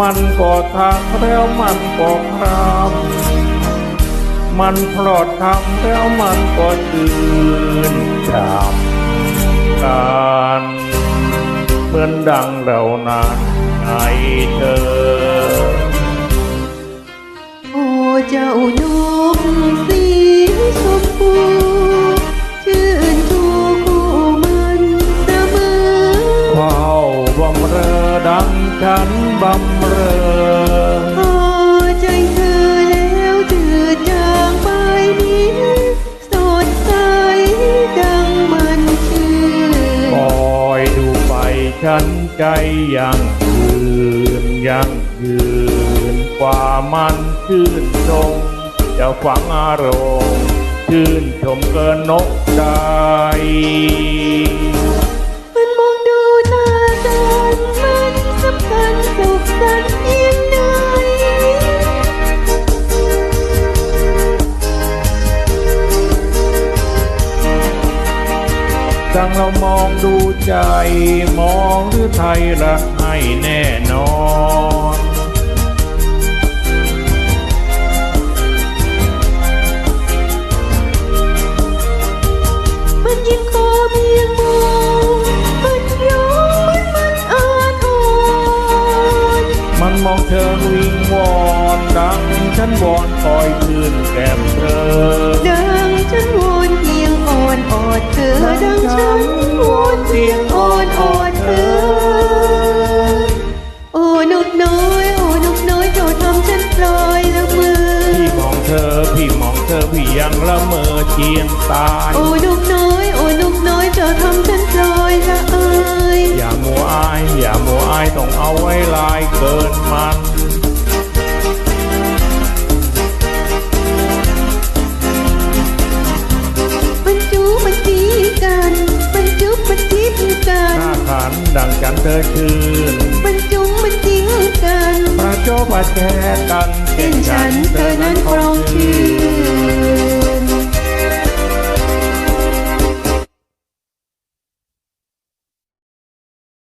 มันก็ทางแล้วมันก็ครามมันพลอดทำแล้วมันก็ตื่นจำการเหมือนดังเรานั้นไงเธอ โอ้เจ้านก บำเรอพอใจเธอแล้วจืดจางไปนี้ สดใสดังมันชื่คนอยดูไปฉันใจยังยืนยังยืนกว่ามันชื่นชมจะฝังอารมณ์ชื่นชมเกินนกได้ ดังเรามองดูใจ มองหรือไทยรักให้แน่นอนมันยิ่งขอเพียงมองมันยอมมันอาทรมันมองเธอวิงวอนดังฉันวอนคอยคืนแก้มเธอ ฉันวอนเพียงอ่อนออดเธอโอ้นกน้อยโอ้นกน้อยเจ้าทำฉันปล่อยละเมอพี่มองเธอพี่มองเธอพี่ยังละเมอเจียงตายโอ้นกน้อยโอ้นกน้อยเจ้าทำฉันปล่อยละอายอย่ ดังฉันเธอชื่นมันจุ้มมันจิ้งกัน ประโจประแจกันเส้นฉันเธอนั้นครองชื่อ